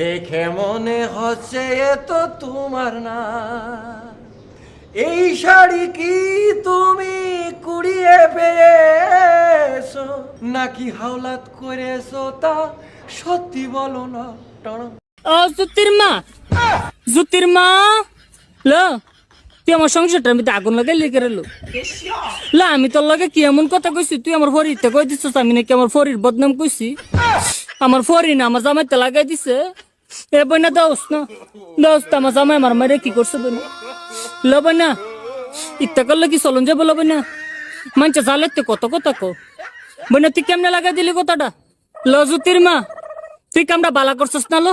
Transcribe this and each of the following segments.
দেখে মনে হচ্ছে এ তো তোমার না। এই শাড়ি কি তুমি কুড়িয়ে পেয়েছ? নাকি হাওলাত করেছ তা সত্যি বলো না। ও, জুতির মা। জুতির মা। তুই আমার সংসারটার মধ্যে আগুন লাগাই লিখে রেলো লা, আমি তোর লগে কি এমন কথা কইছি? তুই আমার ফরিতে কই দিছিস? আমি নাকি আমার ফরির বদনাম কইছি? আমার ফরি না আমার জামাইতে লাগাই দিছে। এ বইনা দোস না দোস আমার জামাই আমার মারে কি করছে বইনা? ল বইনা ইত্যা করলে কি চলন যাব ল বইনা? মানছে জালেতে কত কথা কো? বইনা, তুই কেমনে লাগাই দিলি কথাটা? ল জুতির মা, তুই কামটা বালা করছস না লো?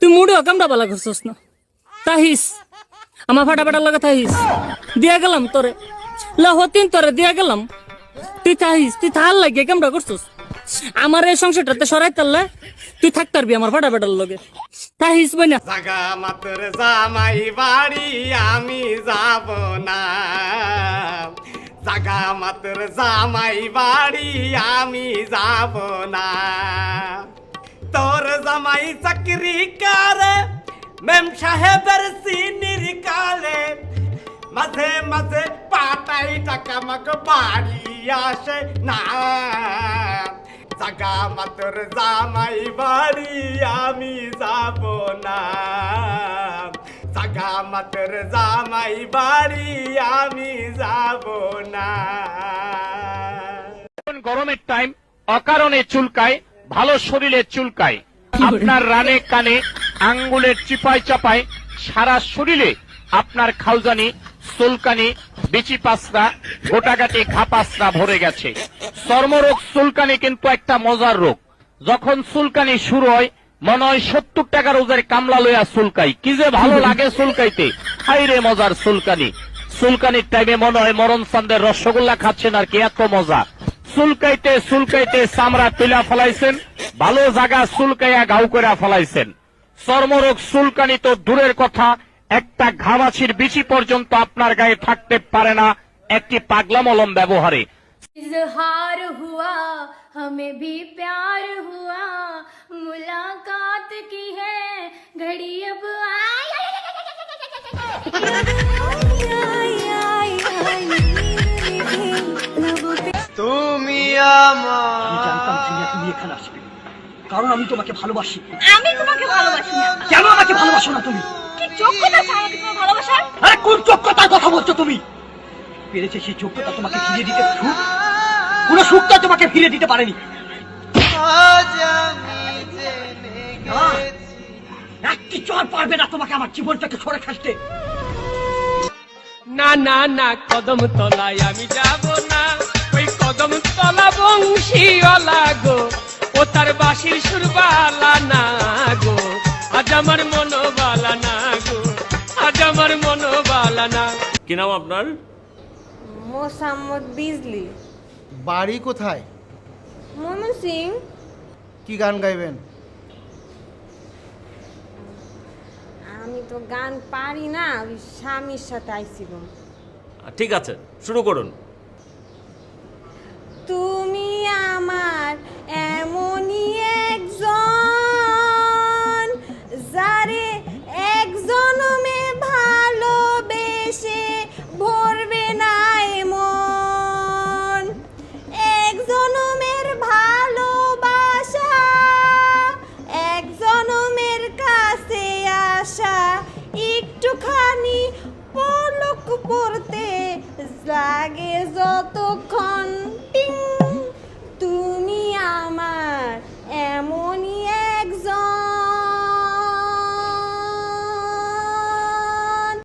তুই মুড়িও কামটা বালা করছস না? তাহিস, আমার ফাটা ফাটার লাগে তাহিস। দিয়া গেলাম তোরে। লা হতিন তোরে দিয়া গেলাম। তুই তাহিস, তুই থাল লাগে কামটা করছস? আমার এই সংসারটাতে সরাই তাল্লে তুই থাকতে পারবি আমার ফাটা ফাটার লগে। তাহিস বই না জাগা মাতর জামাই বাড়ি, আমি যাব না। জাগা মাতর জামাই বাড়ি, আমি যাব না। তোর জামাই চাকরি করে? মেম সাহেবের সিনির কালে। মাঝে মাঝে পাটাই টাকা মাক বাড়ি আসে না। জাগা মাতর জামাই বাড়ি আমি যাব না। জাগা মাতর জামাই বাড়ি আমি যাব না। গরমের টাইম অকারণে চুলকায় ভালো শরীরে চুলকায়। আপনার রানে কানে আঙ্গুলের চিপায় চাপায় সারা শরীরে আপনার খাউজানি চুলকানি বিচি পাসরা গোটাগাটি ঘাপাসরা ভরে গেছে। চর্মরোগ চুলকানি কিন্তু একটা মজার রোগ। যখন চুলকানি শুরু হয়, মনে হয় সত্তর টাকার ওজের কামলা লইয়া চুলকাই। কি যে ভালো লাগে চুলকাইতে। হাই রে মজার চুলকানি। চুলকানির টাইমে মনে হয় মরণ চান্দের রসগোল্লা খাচ্ছেন আর কি, এত মজা। চুলকাইতে চুলকাইতে চামড়া তুলা ফলাইছেন, ভালো জায়গা চুলকাইয়া গাউ করে ফলাইছেন। চর্মরোগ চুলকানি তো দূরের কথা, একটা ঘামাছির বিচি পর্যন্ত আপনার গায়ে থাকতে পারে না, একটি পাগলা মলম ব্যবহারে। इजहार हुआ हमें भी प्यार हुआ मुलाकात की है घड़ी अब आई তুমি আমি জানতাম সিনিয়া তুমি এখানে আসবে কারণ আমি তোমাকে ভালোবাসি আমি তোমাকে ভালোবাসি না কেন আমাকে ভালোবাসো না তুমি কি যোগ্যতা আছে আমাকে তোমার ভালোবাসার আরে কোন যোগ্যতার কথা বলছো তুমি পেরেছে সেই যোগ্যতা তোমাকে ফিরিয়ে দিতে সুখ? কোন সুখটা তোমাকে ফিরে দিতে পারেনি। একটি চর পারবে না তোমাকে আমার জীবনটাকে সরে খাসতে না না না কদম তলায় আমি যাব না। ওই কদম তলা বংশীওয়ালা গো ও তার বাসির সুরবালা না গো। আজ আমার মনোবালা না গো আজ আমার মনোবালা না। কি নাম আপনার? মোসাম্মদ বিজলি। বাড়ি কোথায়? মোমন সিং। কি গান গাইবেন? আমি তো গান পারি না ওই স্বামীর সাথে আইছিলাম ঠিক আছে শুরু করুন। তুমি আমার এমনই একজন যারে একজনমে পলক পড়তে লাগে যতক্ষণ